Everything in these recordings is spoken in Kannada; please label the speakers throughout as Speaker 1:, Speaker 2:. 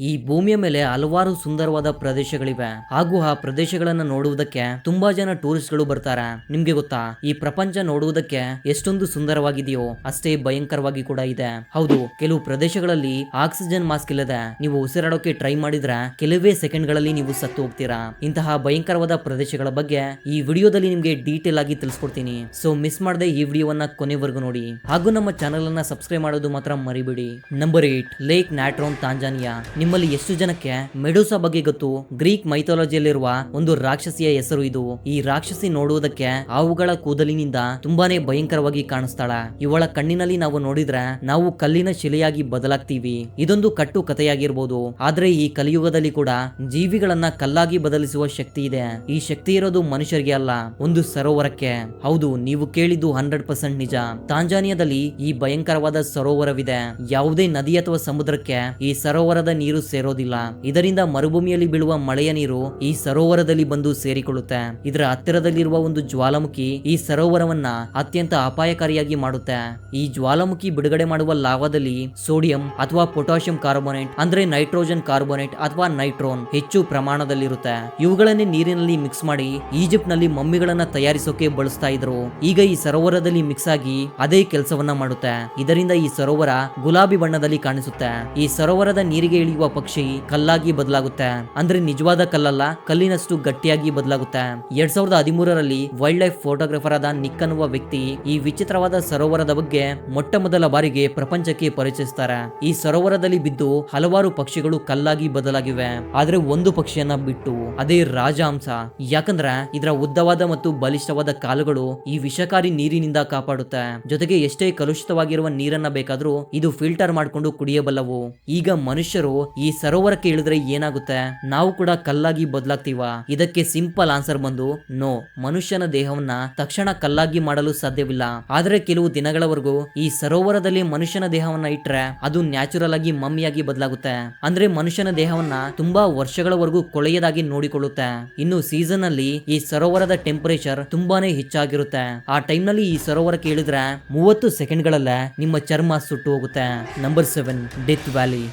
Speaker 1: ಈ ಭೂಮಿಯ ಮೇಲೆ ಹಲವಾರು ಸುಂದರವಾದ ಪ್ರದೇಶಗಳಿವೆ. ಹಾಗೂ ಆ ಪ್ರದೇಶಗಳನ್ನ ನೋಡುವುದಕ್ಕೆ ತುಂಬಾ ಜನ ಟೂರಿಸ್ಟ್ಗಳು ಬರ್ತಾರೆ. ನಿಮ್ಗೆ ಗೊತ್ತಾ? ಈ ಪ್ರಪಂಚ ನೋಡುವುದಕ್ಕೆ ಎಷ್ಟೊಂದು ಸುಂದರವಾಗಿದೆಯೋ, ಅಷ್ಟೇ ಭಯಂಕರವಾಗಿ ಕೂಡ ಇದೆ. ಹೌದು, ಕೆಲವು ಪ್ರದೇಶಗಳಲ್ಲಿ ಆಕ್ಸಿಜನ್ ಮಾಸ್ಕ್ ಇಲ್ಲದೆ ನೀವು ಉಸಿರಾಡೋಕೆ ಟ್ರೈ ಮಾಡಿದ್ರೆ ಕೆಲವೇ ಸೆಕೆಂಡ್ಗಳಲ್ಲಿ ನೀವು ಸತ್ತು ಹೋಗ್ತೀರಾ. ಇಂತಹ ಭಯಂಕರವಾದ ಪ್ರದೇಶಗಳ ಬಗ್ಗೆ ಈ ವಿಡಿಯೋದಲ್ಲಿ ನಿಮ್ಗೆ ಡೀಟೇಲ್ ಆಗಿ ತಿಳಿಸ್ಕೊಡ್ತೀನಿ. ಸೊ, ಮಿಸ್ ಮಾಡದೆ ಈ ವಿಡಿಯೋವನ್ನ ಕೊನೆವರೆಗೂ ನೋಡಿ. ಹಾಗೂ ನಮ್ಮ ಚಾನೆಲ್ ಅನ್ನ ಸಬ್ಸ್ಕ್ರೈಬ್ ಮಾಡೋದು ಮಾತ್ರ ಮರಿಬೇಡಿ. Number eight, lake Natron, Tanzania. ನಿಮ್ಮಲ್ಲಿ ಎಷ್ಟು ಜನಕ್ಕೆ ಮೆಡೂಸಾ ಬಗ್ಗೆ ಗೊತ್ತು? ಗ್ರೀಕ್ ಮೈಥಾಲಜಿಯಲ್ಲಿರುವ ಒಂದು ರಾಕ್ಷಸಿಯ ಹೆಸರು ಇದು. ಈ ರಾಕ್ಷಸಿ ನೋಡುವುದಕ್ಕೆ ಅವುಗಳ ಕೂದಲಿನಿಂದ ತುಂಬಾನೇ ಭಯಂಕರವಾಗಿ ಕಾಣಿಸ್ತಾಳ. ಇವಳ ಕಣ್ಣಿನಲ್ಲಿ ನಾವು ನೋಡಿದ್ರೆ ನಾವು ಕಲ್ಲಿನ ಶಿಲೆಯಾಗಿ ಬದಲಾಗ್ತೀವಿ. ಇದೊಂದು ಕಟ್ಟು ಕಥೆಯಾಗಿರ್ಬೋದು. ಆದ್ರೆ ಈ ಕಲಿಯುಗದಲ್ಲಿ ಕೂಡ ಜೀವಿಗಳನ್ನ ಕಲ್ಲಾಗಿ ಬದಲಿಸುವ ಶಕ್ತಿ ಇದೆ. ಈ ಶಕ್ತಿ ಇರೋದು ಮನುಷ್ಯರಿಗೆ ಅಲ್ಲ, ಒಂದು ಸರೋವರಕ್ಕೆ. ಹೌದು, ನೀವು ಕೇಳಿದ್ದು ಹಂಡ್ರೆಡ್ ಪರ್ಸೆಂಟ್ ನಿಜ. ತಾಂಜಾನಿಯಾದಲ್ಲಿ ಈ ಭಯಂಕರವಾದ ಸರೋವರವಿದೆ. ಯಾವುದೇ ನದಿ ಅಥವಾ ಸಮುದ್ರಕ್ಕೆ ಈ ಸರೋವರದ ನೀರು ಸೇರೋದಿಲ್ಲ. ಇದರಿಂದ ಮರುಭೂಮಿಯಲ್ಲಿ ಬೀಳುವ ಮಳೆಯ ನೀರು ಈ ಸರೋವರದಲ್ಲಿ ಬಂದು ಸೇರಿಕೊಳ್ಳುತ್ತೆ. ಇದರ ಹತ್ತಿರದಲ್ಲಿರುವ ಒಂದು ಜ್ವಾಲಾಮುಖಿ ಈ ಸರೋವರವನ್ನ ಅತ್ಯಂತ ಅಪಾಯಕಾರಿಯಾಗಿ ಮಾಡುತ್ತೆ. ಈ ಜ್ವಾಲಾಮುಖಿ ಬಿಡುಗಡೆ ಮಾಡುವ ಲಾವಾದಲ್ಲಿ ಸೋಡಿಯಂ ಅಥವಾ ಪೊಟ್ಯಾಷಿಯಂ ಕಾರ್ಬೋನೇಟ್ ಅಂದ್ರೆ ನೈಟ್ರೋಜನ್ ಕಾರ್ಬೋನೇಟ್ ಅಥವಾ ನೈಟ್ರೋನ್ ಹೆಚ್ಚು ಪ್ರಮಾಣದಲ್ಲಿರುತ್ತೆ. ಇವುಗಳನ್ನೇ ನೀರಿನಲ್ಲಿ ಮಿಕ್ಸ್ ಮಾಡಿ ಈಜಿಪ್ಟ್ನಲ್ಲಿ ಮಮ್ಮಿಗಳನ್ನ ತಯಾರಿಸೋಕೆ ಬಳಸ್ತಾ ಇದ್ರು. ಈಗ ಈ ಸರೋವರದಲ್ಲಿ ಮಿಕ್ಸ್ ಆಗಿ ಅದೇ ಕೆಲಸವನ್ನ ಮಾಡುತ್ತೆ. ಇದರಿಂದ ಈ ಸರೋವರ ಗುಲಾಬಿ ಬಣ್ಣದಲ್ಲಿ ಕಾಣಿಸುತ್ತೆ. ಈ ಸರೋವರದ ನೀರಿಗೆ ಇಳಿಯುವ ಪಕ್ಷಿ ಕಲ್ಲಾಗಿ ಬದಲಾಗುತ್ತೆ. ಅಂದ್ರೆ ನಿಜವಾದ ಕಲ್ಲಲ್ಲ, ಕಲ್ಲಿನಷ್ಟು ಗಟ್ಟಿಯಾಗಿ ಬದಲಾಗುತ್ತೆ. ಎರಡ್ ಸಾವಿರದ ಹದಿಮೂರರಲ್ಲಿ ವೈಲ್ಡ್ ಲೈಫ್ ಫೋಟೋಗ್ರಾಫರ್ ಆದ ನಿಕ್ ಅನ್ನುವ ವ್ಯಕ್ತಿ ಈ ವಿಚಿತ್ರವಾದ ಸರೋವರದ ಬಗ್ಗೆ ಮೊಟ್ಟ ಮೊದಲ ಬಾರಿಗೆ ಪ್ರಪಂಚಕ್ಕೆ ಪರಿಚಯಿಸ್ತಾರೆ. ಈ ಸರೋವರದಲ್ಲಿ ಬಿದ್ದು ಹಲವಾರು ಪಕ್ಷಿಗಳು ಕಲ್ಲಾಗಿ ಬದಲಾಗಿವೆ. ಆದ್ರೆ ಒಂದು ಪಕ್ಷಿಯನ್ನ ಬಿಟ್ಟು ಅದೇ ರಾಜಹಂಸ. ಯಾಕಂದ್ರೆ ಇದರ ಉದ್ದವಾದ ಮತ್ತು ಬಲಿಷ್ಠವಾದ ಕಾಲುಗಳು ಈ ವಿಷಕಾರಿ ನೀರಿನಿಂದ ಕಾಪಾಡುತ್ತೆ. ಜೊತೆಗೆ ಎಷ್ಟೇ ಕಲುಷಿತವಾಗಿರುವ ನೀರನ್ನ ಬೇಕಾದ್ರೂ ಇದು ಫಿಲ್ಟರ್ ಮಾಡ್ಕೊಂಡು ಕುಡಿಯಬಲ್ಲವು. ಈಗ ಮನುಷ್ಯರು ಈ ಸರೋವರಕ್ಕೆ ಇಳಿದ್ರೆ ಏನಾಗುತ್ತೆ? ನಾವು ಕೂಡ ಕಲ್ಲಾಗಿ ಬದಲಾಗ್ತೀವ? ಇದಕ್ಕೆ ಸಿಂಪಲ್ ಆನ್ಸರ್ ಬಂದು, ನೋ. ಮನುಷ್ಯನ ದೇಹವನ್ನ ತಕ್ಷಣ ಕಲ್ಲಾಗಿ ಮಾಡಲು ಸಾಧ್ಯವಿಲ್ಲ. ಆದ್ರೆ ಕೆಲವು ದಿನಗಳವರೆಗೂ ಈ ಸರೋವರದಲ್ಲಿ ಮನುಷ್ಯನ ದೇಹವನ್ನ ಇಟ್ರೆ ಅದು ನ್ಯಾಚುರಲ್ ಆಗಿ ಮಮ್ಮಿಯಾಗಿ ಬದಲಾಗುತ್ತೆ. ಅಂದ್ರೆ ಮನುಷ್ಯನ ದೇಹವನ್ನ ತುಂಬಾ ವರ್ಷಗಳವರೆಗೂ ಕೊಳೆಯದಾಗಿ ನೋಡಿಕೊಳ್ಳುತ್ತೆ. ಇನ್ನು ಸೀಸನ್ ಅಲ್ಲಿ ಈ ಸರೋವರದ ಟೆಂಪರೇಚರ್ ತುಂಬಾನೇ ಹೆಚ್ಚಾಗಿರುತ್ತೆ. ಆ ಟೈಮ್ನಲ್ಲಿ ಈ ಸರೋವರಕ್ಕೆ ಇಳಿದ್ರೆ ಮೂವತ್ತು ಸೆಕೆಂಡ್ ಗಳಲ್ಲೇ ನಿಮ್ಮ ಚರ್ಮ ಸುಟ್ಟು ಹೋಗುತ್ತೆ. ನಂಬರ್ ಸೆವೆನ್, ಡೆತ್ ವ್ಯಾಲಿ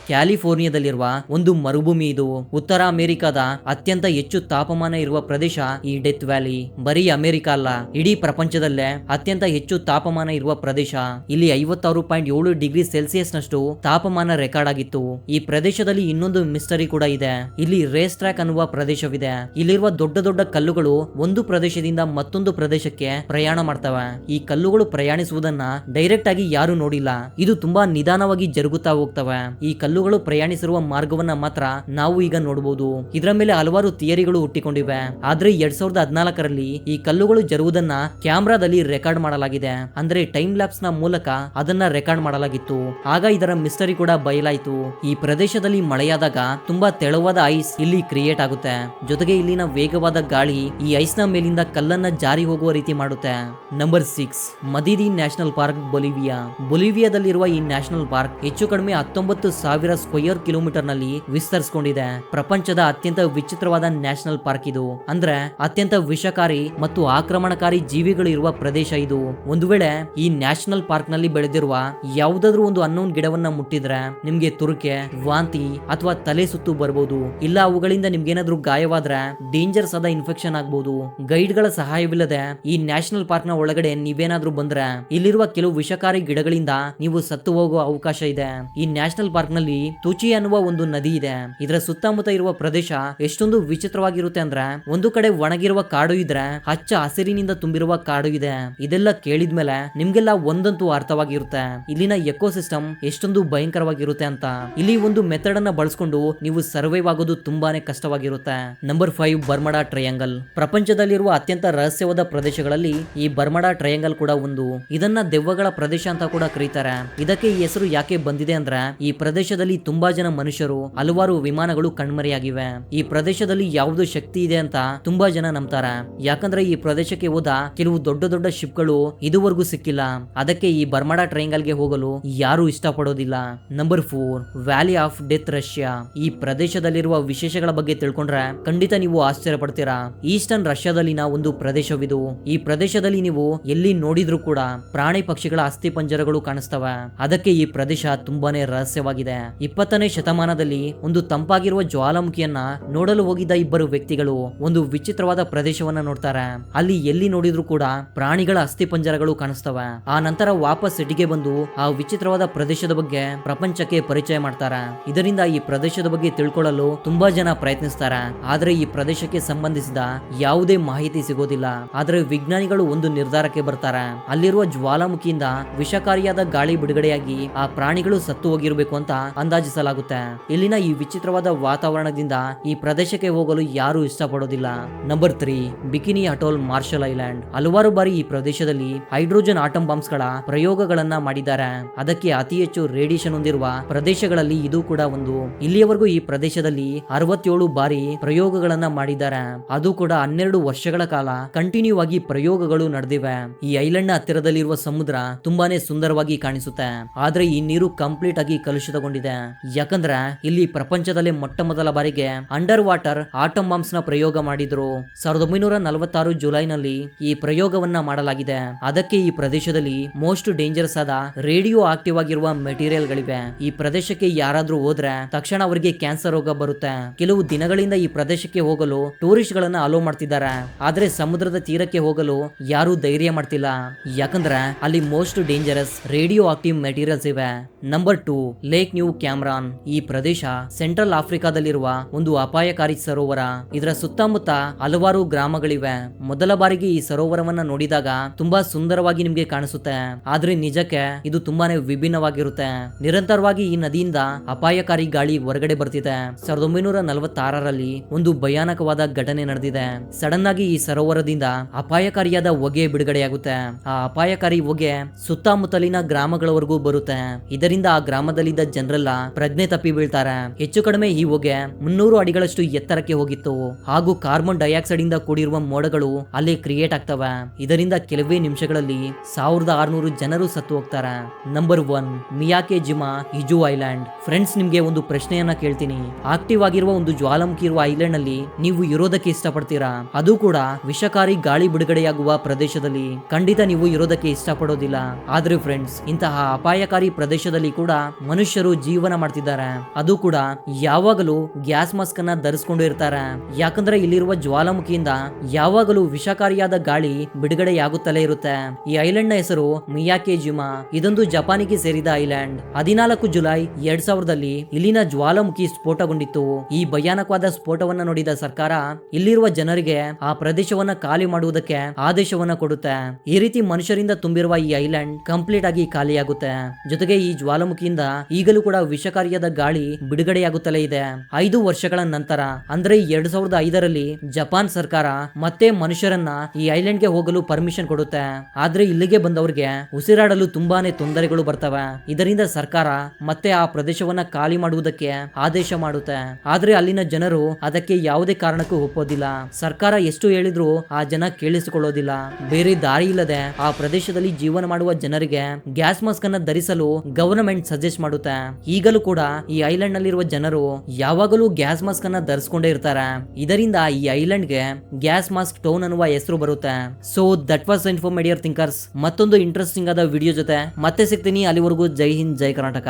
Speaker 1: ಕ್ಯಾಲಿಫೋರ್ನಿಯಾದಲ್ಲಿರುವ ಒಂದು ಮರುಭೂಮಿ ಇದು. ಉತ್ತರ ಅಮೆರಿಕಾದ ಅತ್ಯಂತ ಹೆಚ್ಚು ತಾಪಮಾನ ಇರುವ ಪ್ರದೇಶ ಈ ಡೆತ್ ವ್ಯಾಲಿ. ಬರೀ ಅಮೆರಿಕ ಅಲ್ಲ, ಇಡೀ ಪ್ರಪಂಚದಲ್ಲೇ ಅತ್ಯಂತ ಹೆಚ್ಚು ತಾಪಮಾನ ಇರುವ ಪ್ರದೇಶ. ಇಲ್ಲಿ ಐವತ್ತಾರು ಪಾಯಿಂಟ್ ಏಳು ಡಿಗ್ರಿ ಸೆಲ್ಸಿಯಸ್ ನಷ್ಟು ತಾಪಮಾನ ರೆಕಾರ್ಡ್ ಆಗಿತ್ತು. ಈ ಪ್ರದೇಶದಲ್ಲಿ ಇನ್ನೊಂದು ಮಿಸ್ಟರಿ ಕೂಡ ಇದೆ. ಇಲ್ಲಿ ರೇಸ್ ಟ್ರ್ಯಾಕ್ ಅನ್ನುವ ಪ್ರದೇಶವಿದೆ. ಇಲ್ಲಿರುವ ದೊಡ್ಡ ದೊಡ್ಡ ಕಲ್ಲುಗಳು ಒಂದು ಪ್ರದೇಶದಿಂದ ಮತ್ತೊಂದು ಪ್ರದೇಶಕ್ಕೆ ಪ್ರಯಾಣ ಮಾಡ್ತವೆ. ಈ ಕಲ್ಲುಗಳು ಪ್ರಯಾಣಿಸುವುದನ್ನ ಡೈರೆಕ್ಟ್ ಆಗಿ ಯಾರು ನೋಡಿಲ್ಲ. ಇದು ತುಂಬಾ ನಿಧಾನವಾಗಿ ಜರುಗುತ್ತಾ ಹೋಗ್ತವೆ. ಈ ಕಲ್ಲುಗಳು ಪ್ರಯಾಣಿಸಿರುವ ಮಾರ್ಗವನ್ನ ಮಾತ್ರ ನಾವು ಈಗ ನೋಡಬಹುದು ಇದರ ಮೇಲೆ ಹಲವಾರು ಥಿಯರಿಗಳು ಹುಟ್ಟಿಕೊಂಡಿವೆ. ಆದ್ರೆ ಎರಡ್ ಸಾವಿರದ ಹದಿನಾಲ್ಕರಲ್ಲಿ ಈ ಕಲ್ಲುಗಳು ಜರುವುದನ್ನ ಕ್ಯಾಮ್ರಾದಲ್ಲಿ ರೆಕಾರ್ಡ್ ಮಾಡಲಾಗಿದೆ. ಅಂದ್ರೆ ಟೈಮ್ ಲ್ಯಾಪ್ಸ್ನ ಮೂಲಕ ಅದನ್ನ ರೆಕಾರ್ಡ್ ಮಾಡಲಾಗಿತ್ತು. ಆಗ ಇದರ ಮಿಸ್ಟರಿ ಕೂಡ ಬಯಲಾಯಿತು. ಈ ಪ್ರದೇಶದಲ್ಲಿ ಮಳೆಯಾದಾಗ ತುಂಬಾ ತೆಳುವಾದ ಐಸ್ ಇಲ್ಲಿ ಕ್ರಿಯೇಟ್ ಆಗುತ್ತೆ. ಜೊತೆಗೆ ಇಲ್ಲಿನ ವೇಗವಾದ ಗಾಳಿ ಈ ಐಸ್ನ ಮೇಲಿಂದ ಕಲ್ಲನ್ನ ಜಾರಿ ಹೋಗುವ ರೀತಿ ಮಾಡುತ್ತೆ. Number six, Madidi national park, Bolivia. ಬೊಲಿವಿಯಾದಲ್ಲಿರುವ ಈ ನ್ಯಾಷನಲ್ ಪಾರ್ಕ್ ಹೆಚ್ಚು ಕಡಿಮೆ ಹತ್ತೊಂಬತ್ತು ಸಾವಿರ ಸ್ಕ್ವಯರ್ ಕಿಲೋಮೀಟರ್ ನಲ್ಲಿ ವಿಸ್ತರಿಸಿಕೊಂಡಿದೆ. ಪ್ರಪಂಚದ ಅತ್ಯಂತ ವಿಚಿತ್ರವಾದ ನ್ಯಾಷನಲ್ ಪಾರ್ಕ್ ಇದು. ಅಂದ್ರೆ ಅತ್ಯಂತ ವಿಷಕಾರಿ ಮತ್ತು ಆಕ್ರಮಣಕಾರಿ ಜೀವಿಗಳು ಇರುವ ಪ್ರದೇಶ ಇದು. ಒಂದು ವೇಳೆ ಈ ನ್ಯಾಷನಲ್ ಪಾರ್ಕ್ನಲ್ಲಿ ಬೆಳೆದಿರುವ ಯಾವುದಾದ್ರೂ ಒಂದು ಅನ್ನೋನ್ ಗಿಡವನ್ನ ಮುಟ್ಟಿದ್ರೆ ನಿಮ್ಗೆ ತುರುಕೆ, ವಾಂತಿ ಅಥವಾ ತಲೆ ಸುತ್ತು ಬರಬಹುದು ಇಲ್ಲ ಅವುಗಳಿಂದ ನಿಮ್ಗೇನಾದ್ರೂ ಗಾಯವಾದ್ರೆ ಡೇಂಜರ್ಸ್ ಆದ ಇನ್ಫೆಕ್ಷನ್ ಆಗ್ಬಹುದು ಗೈಡ್ಗಳ ಸಹಾಯವಿಲ್ಲದೆ ಈ ನ್ಯಾಷನಲ್ ಪಾರ್ಕ್ನ ಒಳಗಡೆ ನೀವೇನಾದ್ರೂ ಬಂದ್ರೆ ಇಲ್ಲಿರುವ ಕೆಲವು ವಿಷಕಾರಿ ಗಿಡಗಳಿಂದ ನೀವು ಸತ್ತು ಹೋಗುವ ಅವಕಾಶ ಇದೆ. ಈ ನ್ಯಾಷನಲ್ ಪಾರ್ಕ್ನಲ್ಲಿ ತುಚಿ ಅನ್ನುವ ಒಂದು ನದಿ ಇದೆ. ಇದರ ಸುತ್ತಮುತ್ತ ಇರುವ ಪ್ರದೇಶ ಎಷ್ಟೊಂದು ವಿಚಿತ್ರವಾಗಿರುತ್ತೆ ಅಂದ್ರೆ, ಒಂದು ಕಡೆ ಒಣಗಿರುವ ಕಾಡು ಇದ್ರೆ, ಹಚ್ಚ ಹಸಿರಿನಿಂದ ತುಂಬಿರುವ ಕಾಡು ಇದೆ. ಇದೆಲ್ಲ ಕೇಳಿದ್ಮೇಲೆ ನಿಮ್ಗೆಲ್ಲ ಒಂದಂತೂ ಅರ್ಥವಾಗಿರುತ್ತೆ. ಇಲ್ಲಿನ ಎಕೋಸಿಸ್ಟಮ್ ಎಷ್ಟೊಂದು ಭಯಂಕರವಾಗಿರುತ್ತೆ ಅಂತ. ಇಲ್ಲಿ ಒಂದು ಮೆಥಡ್ ಅನ್ನ ಬಳಸ್ಕೊಂಡು ನೀವು ಸರ್ವೈವ್ ಆಗೋದು ತುಂಬಾನೇ ಕಷ್ಟವಾಗಿರುತ್ತೆ. Number five Bermuda Triangle. ಪ್ರಪಂಚದಲ್ಲಿರುವ ಅತ್ಯಂತ ರಹಸ್ಯವಾದ ಪ್ರದೇಶಗಳಲ್ಲಿ ಈ ಬರ್ಮಡಾ ಟ್ರಯಾಂಗಲ್ ಕೂಡ ಒಂದು. ಇದನ್ನ ದೆವ್ವಗಳ ಪ್ರದೇಶ ಅಂತ ಕೂಡ ಕರೀತಾರೆ. ಇದಕ್ಕೆ ಈ ಹೆಸರು ಯಾಕೆ ಬಂದಿದೆ ಅಂದ್ರೆ, ಈ ಪ್ರದೇಶದಲ್ಲಿ ತುಂಬಾ ಜನ ಮನುಷ್ಯರು ಹಲವಾರು ವಿಮಾನಗಳು ಕಣ್ಮರೆಯಾಗಿವೆ. ಈ ಪ್ರದೇಶದಲ್ಲಿ ಯಾವುದು ಶಕ್ತಿ ಇದೆ ಅಂತ ತುಂಬಾ ಜನ ನಂಬ್ತಾರೆ. ಯಾಕಂದ್ರೆ ಈ ಪ್ರದೇಶಕ್ಕೆ ಹೋದ ಕೆಲವು ದೊಡ್ಡ ದೊಡ್ಡ ಶಿಪ್ಗಳು ಇದುವರೆಗೂ ಸಿಕ್ಕಿಲ್ಲ. ಅದಕ್ಕೆ ಈ ಬರ್ಮಡಾ ಟ್ರಯಾಂಗಲ್ಗೆ ಹೋಗಲು ಯಾರು ಇಷ್ಟಪಡೋದಿಲ್ಲ. Number four valley of death Russia ಈ ಪ್ರದೇಶದಲ್ಲಿರುವ ವಿಶೇಷಗಳ ಬಗ್ಗೆ ತಿಳ್ಕೊಂಡ್ರೆ ಖಂಡಿತ ನೀವು ಆಶ್ಚರ್ಯ ಪಡ್ತೀರಾ ಈಸ್ಟರ್ನ್ ರಷ್ಯಾದಲ್ಲಿನ ಒಂದು ಪ್ರದೇಶವಿದು. ಈ ಪ್ರದೇಶದಲ್ಲಿ ನೀವು ಎಲ್ಲಿ ನೋಡಿದ್ರು ಕೂಡ ಪ್ರಾಣಿ ಪಕ್ಷಿಗಳ ಅಸ್ಥಿ ಪಂಜರಗಳು ಕಾಣಿಸ್ತವೆ. ಅದಕ್ಕೆ ಈ ಪ್ರದೇಶ ತುಂಬಾನೇ ರಹಸ್ಯವಾಗಿದೆ. ಇಪ್ಪತ್ತನೇ ಶತಮಾನ ಶತಮಾನದಲ್ಲಿ ಒಂದು ತಂಪಾಗಿರುವ ಜ್ವಾಲಾಮುಖಿಯನ್ನ ನೋಡಲು ಹೋಗಿದ್ದ ಇಬ್ಬರು ವ್ಯಕ್ತಿಗಳು ಒಂದು ವಿಚಿತ್ರವಾದ ಪ್ರದೇಶವನ್ನ ನೋಡ್ತಾರೆ. ಅಲ್ಲಿ ಎಲ್ಲಿ ನೋಡಿದ್ರು ಕೂಡ ಪ್ರಾಣಿಗಳ ಅಸ್ಥಿಪಂಜರಗಳು ಕಾಣಿಸ್ತವೆ. ಆ ನಂತರ ವಾಪಸ್ ಸಿಟಿಗೆ ಬಂದು ಆ ವಿಚಿತ್ರವಾದ ಪ್ರದೇಶದ ಬಗ್ಗೆ ಪ್ರಪಂಚಕ್ಕೆ ಪರಿಚಯ ಮಾಡ್ತಾರೆ. ಇದರಿಂದ ಈ ಪ್ರದೇಶದ ಬಗ್ಗೆ ತಿಳ್ಕೊಳ್ಳಲು ತುಂಬಾ ಜನ ಪ್ರಯತ್ನಿಸ್ತಾರೆ. ಆದ್ರೆ ಈ ಪ್ರದೇಶಕ್ಕೆ ಸಂಬಂಧಿಸಿದ ಯಾವುದೇ ಮಾಹಿತಿ ಸಿಗೋದಿಲ್ಲ. ಆದ್ರೆ ವಿಜ್ಞಾನಿಗಳು ಒಂದು ನಿರ್ಧಾರಕ್ಕೆ ಬರ್ತಾರೆ. ಅಲ್ಲಿರುವ ಜ್ವಾಲಾಮುಖಿಯಿಂದ ವಿಷಕಾರಿಯಾದ ಗಾಳಿ ಬಿಡುಗಡೆಯಾಗಿ ಆ ಪ್ರಾಣಿಗಳು ಸತ್ತು ಹೋಗಿರಬೇಕು ಅಂತ ಅಂದಾಜಿಸಲಾಗುತ್ತೆ. ಇಲ್ಲಿನ ಈ ವಿಚಿತ್ರವಾದ ವಾತಾವರಣದಿಂದ ಈ ಪ್ರದೇಶಕ್ಕೆ ಹೋಗಲು ಯಾರು ಇಷ್ಟಪಡೋದಿಲ್ಲ. Number three Bikini Atoll Marshall Island. ಹಲವಾರು ಬಾರಿ ಈ ಪ್ರದೇಶದಲ್ಲಿ ಹೈಡ್ರೋಜನ್ ಆಟಮ್ ಬಾಂಬ್ಸ್ಗಳ ಪ್ರಯೋಗಗಳನ್ನ ಮಾಡಿದ್ದಾರೆ. ಅದಕ್ಕೆ ಅತಿ ಹೆಚ್ಚು ರೇಡಿಯೇಷನ್ ಹೊಂದಿರುವ ಪ್ರದೇಶಗಳಲ್ಲಿ ಇದು ಕೂಡ ಒಂದು. ಇಲ್ಲಿಯವರೆಗೂ ಈ ಪ್ರದೇಶದಲ್ಲಿ ಅರವತ್ತೇಳು ಬಾರಿ ಪ್ರಯೋಗಗಳನ್ನ ಮಾಡಿದ್ದಾರೆ. ಅದು ಕೂಡ ಹನ್ನೆರಡು ವರ್ಷಗಳ ಕಾಲ ಕಂಟಿನ್ಯೂ ಆಗಿ ಪ್ರಯೋಗಗಳು ನಡೆದಿವೆ. ಈ ಐಲ್ಯಾಂಡ್ನ ಹತ್ತಿರದಲ್ಲಿರುವ ಸಮುದ್ರ ತುಂಬಾನೇ ಸುಂದರವಾಗಿ ಕಾಣಿಸುತ್ತೆ. ಆದ್ರೆ ಈ ನೀರು ಕಂಪ್ಲೀಟ್ ಆಗಿ ಕಲುಷಿತಗೊಂಡಿದೆ. ಯಾಕಂದ್ರೆ ಇಲ್ಲಿ ಪ್ರಪಂಚದಲ್ಲಿ ಮೊಟ್ಟ ಮೊದಲ ಬಾರಿಗೆ ಅಂಡರ್ ವಾಟರ್ ಆಟಮ್ ಬಾಂಬ್ಸ್ನ ಪ್ರಯೋಗ ಮಾಡಿದ್ರು. ಸಾವಿರದ ಒಂಬೈನೂರ ನಲವತ್ತಾರು ಜುಲೈನಲ್ಲಿ ಈ ಪ್ರಯೋಗವನ್ನ ಮಾಡಲಾಗಿದೆ. ಅದಕ್ಕೆ ಈ ಪ್ರದೇಶದಲ್ಲಿ ಮೋಸ್ಟ್ ಡೇಂಜರಸ್ ಆದ ರೇಡಿಯೋ ಆಕ್ಟಿವ್ ಆಗಿರುವ ಮೆಟೀರಿಯಲ್ ಗಳಿವೆ. ಈ ಪ್ರದೇಶಕ್ಕೆ ಯಾರಾದ್ರೂ ಹೋದ್ರೆ ತಕ್ಷಣ ಅವರಿಗೆ ಕ್ಯಾನ್ಸರ್ ರೋಗ ಬರುತ್ತೆ. ಕೆಲವು ದಿನಗಳಿಂದ ಈ ಪ್ರದೇಶಕ್ಕೆ ಹೋಗಲು ಟೂರಿಸ್ಟ್ ಗಳನ್ನ ಅಲೋ ಮಾಡ್ತಿದ್ದಾರೆ. ಆದ್ರೆ ಸಮುದ್ರದ ತೀರಕ್ಕೆ ಹೋಗಲು ಯಾರು ಧೈರ್ಯ ಮಾಡ್ತಿಲ್ಲ. ಯಾಕಂದ್ರೆ ಅಲ್ಲಿ most dangerous radioactive materials ಇವೆ. Number two lake Nyos Cameroon ಪ್ರದೇಶ ಸೆಂಟ್ರಲ್ ಆಫ್ರಿಕಾದಲ್ಲಿರುವ ಒಂದು ಅಪಾಯಕಾರಿ ಸರೋವರ. ಇದರ ಸುತ್ತಮುತ್ತ ಹಲವಾರು ಗ್ರಾಮಗಳಿವೆ. ಮೊದಲ ಬಾರಿಗೆ ಈ ಸರೋವರವನ್ನ ನೋಡಿದಾಗ ತುಂಬಾ ಸುಂದರವಾಗಿ ನಿಮ್ಗೆ ಕಾಣಿಸುತ್ತೆ. ಆದ್ರೆ ನಿಜಕ್ಕೆ ಇದು ತುಂಬಾನೇ ವಿಭಿನ್ನವಾಗಿರುತ್ತೆ. ನಿರಂತರವಾಗಿ ಈ ನದಿಯಿಂದ ಅಪಾಯಕಾರಿ ಗಾಳಿ ಹೊರಗಡೆ ಬರ್ತಿದೆ. ಸಾವಿರದ ಒಂಬೈನೂರ ನಲವತ್ತಾರರಲ್ಲಿ ಒಂದು ಭಯಾನಕವಾದ ಘಟನೆ ನಡೆದಿದೆ. ಸಡನ್ ಆಗಿ ಈ ಸರೋವರದಿಂದ ಅಪಾಯಕಾರಿಯಾದ ಹೊಗೆ ಬಿಡುಗಡೆಯಾಗುತ್ತೆ. ಆ ಅಪಾಯಕಾರಿ ಹೊಗೆ ಸುತ್ತಮುತ್ತಲಿನ ಗ್ರಾಮಗಳವರೆಗೂ ಬರುತ್ತೆ. ಇದರಿಂದ ಆ ಗ್ರಾಮದಲ್ಲಿದ್ದ ಜನರೆಲ್ಲ ಪ್ರಜ್ಞೆ ತಪ್ಪಿ ಬೀಳ್ತಾರೆ. ಹೆಚ್ಚು ಕಡಿಮೆ ಈ ಹೊಗೆ ಮುನ್ನೂರು ಅಡಿಗಳಷ್ಟು ಎತ್ತರಕ್ಕೆ ಹೋಗಿತ್ತು. ಹಾಗೂ ಕಾರ್ಬನ್ ಡೈಆಕ್ಸೈಡ್ ಇಂದ ಕೂಡಿರುವ ಮೋಡಗಳು ಅಲ್ಲಿ ಕ್ರಿಯೇಟ್ ಆಗ್ತವೆ. ಇದರಿಂದ ಕೆಲವೇ ನಿಮಿಷಗಳಲ್ಲಿ ಸಾವಿರದ ಆರ್ನೂರು ಜನರು ಸತ್ತು ಹೋಗ್ತಾರೆ. Number one, Miyakejima Izu Island. Friends, ನಿಮ್ಗೆ ಒಂದು ಪ್ರಶ್ನೆಯನ್ನ ಕೇಳ್ತೀನಿ. ಆಕ್ಟಿವ್ ಆಗಿರುವ ಒಂದು ಜ್ವಾಲಾಮುಖಿ ಇರುವ ಐಲ್ಯಾಂಡ್ ಅಲ್ಲಿ ನೀವು ಇರೋದಕ್ಕೆ ಇಷ್ಟಪಡ್ತೀರಾ? ಅದು ಕೂಡ ವಿಷಕಾರಿ ಗಾಳಿ ಬಿಡುಗಡೆಯಾಗುವ ಪ್ರದೇಶದಲ್ಲಿ. ಖಂಡಿತ ನೀವು ಇರೋದಕ್ಕೆ ಇಷ್ಟಪಡೋದಿಲ್ಲ. ಆದ್ರೆ ಫ್ರೆಂಡ್ಸ್, ಇಂತಹ ಅಪಾಯಕಾರಿ ಪ್ರದೇಶದಲ್ಲಿ ಕೂಡ ಮನುಷ್ಯರು ಜೀವನ ಮಾಡ್ತಿದ್ದಾರೆ. ಅದು ಕೂಡ ಯಾವಾಗಲೂ ಗ್ಯಾಸ್ ಮಾಸ್ಕ್ ಅನ್ನ ಧರಿಸ್ಕೊಂಡು ಇರ್ತಾರೆ. ಯಾಕಂದ್ರೆ ಇಲ್ಲಿರುವ ಜ್ವಾಲಾಮುಖಿಯಿಂದ ಯಾವಾಗಲೂ ವಿಷಕಾರಿಯಾದ ಗಾಳಿ ಬಿಡುಗಡೆಯಾಗುತ್ತಲೇ ಇರುತ್ತೆ. ಈ ಐಲ್ಯಾಂಡ್ನ ಹೆಸರು ಮಿಯಾಕೆ ಜಿಮಾ. ಇದೊಂದು ಜಪಾನಿಗೆ ಸೇರಿದ ಐಲ್ಯಾಂಡ್. ಹದಿನಾಲ್ಕು ಜುಲೈ ಎರಡ್ ಸಾವಿರದಲ್ಲಿ ಇಲ್ಲಿನ ಜ್ವಾಲಾಮುಖಿ ಸ್ಫೋಟಗೊಂಡಿತ್ತು. ಈ ಭಯಾನಕವಾದ ಸ್ಫೋಟವನ್ನ ನೋಡಿದ ಸರ್ಕಾರ ಇಲ್ಲಿರುವ ಜನರಿಗೆ ಆ ಪ್ರದೇಶವನ್ನ ಖಾಲಿ ಮಾಡುವುದಕ್ಕೆ ಆದೇಶವನ್ನ ಕೊಡುತ್ತೆ. ಈ ರೀತಿ ಮನುಷ್ಯರಿಂದ ತುಂಬಿರುವ ಈ ಐಲ್ಯಾಂಡ್ ಕಂಪ್ಲೀಟ್ ಆಗಿ ಖಾಲಿಯಾಗುತ್ತೆ. ಜೊತೆಗೆ ಈ ಜ್ವಾಲಾಮುಖಿಯಿಂದ ಈಗಲೂ ಕೂಡ ವಿಷಕಾರಿಯಾದ ಗಾಳಿ ಬಿಡುಗಡೆಯಾಗುತ್ತಲೇ ಇದೆ. ಐದು ವರ್ಷಗಳ ನಂತರ, ಅಂದ್ರೆ ಎರಡ್ ಸಾವಿರದ ಐದರಲ್ಲಿ, ಜಪಾನ್ ಸರ್ಕಾರ ಮತ್ತೆ ಮನುಷ್ಯರನ್ನ ಈ ಐಲ್ಯಾಂಡ್ಗೆ ಹೋಗಲು ಪರ್ಮಿಷನ್ ಕೊಡುತ್ತೆ. ಆದ್ರೆ ಇಲ್ಲಿಗೆ ಬಂದವರಿಗೆ ಉಸಿರಾಡಲು ತುಂಬಾನೇ ತೊಂದರೆಗಳು ಬರ್ತವೆ. ಇದರಿಂದ ಸರ್ಕಾರ ಮತ್ತೆ ಆ ಪ್ರದೇಶವನ್ನ ಖಾಲಿ ಮಾಡುವುದಕ್ಕೆ ಆದೇಶ ಮಾಡುತ್ತೆ. ಆದ್ರೆ ಅಲ್ಲಿನ ಜನರು ಅದಕ್ಕೆ ಯಾವುದೇ ಕಾರಣಕ್ಕೂ ಒಪ್ಪೋದಿಲ್ಲ. ಸರ್ಕಾರ ಎಷ್ಟು ಹೇಳಿದ್ರು ಆ ಜನ ಕೇಳಿಸಿಕೊಳ್ಳೋದಿಲ್ಲ. ಬೇರೆ ದಾರಿ ಇಲ್ಲದೆ ಆ ಪ್ರದೇಶದಲ್ಲಿ ಜೀವನ ಮಾಡುವ ಜನರಿಗೆ ಗ್ಯಾಸ್ ಮಾಸ್ಕ್ ಅನ್ನ ಧರಿಸಲು ಗವರ್ನಮೆಂಟ್ ಸಜೆಸ್ಟ್ ಮಾಡುತ್ತೆ. ಈಗಲೂ ಕೂಡ ಐಲ್ಯಾಂಡ್ ನಲ್ಲಿರುವ ಜನರು ಯಾವಾಗಲೂ ಗ್ಯಾಸ್ ಮಾಸ್ಕ್ ಅನ್ನ ಧರಿಸ್ಕೊಂಡೇ ಇರ್ತಾರೆ. ಇದರಿಂದ ಈ ಐಲ್ಯಾಂಡ್ಗೆ ಗ್ಯಾಸ್ ಮಾಸ್ಕ್ ಟೌನ್ ಅನ್ನುವ ಹೆಸರು ಬರುತ್ತೆ. So that was infomedia thinkers ಮತ್ತೊಂದು ಇಂಟ್ರೆಸ್ಟಿಂಗ್ ಆದ ವಿಡಿಯೋ ಜೊತೆ ಮತ್ತೆ ಸಿಗ್ತೀನಿ ಅಲ್ಲಿವರೆಗೂ. ಜೈ ಹಿಂದ್, ಜೈ ಕರ್ನಾಟಕ.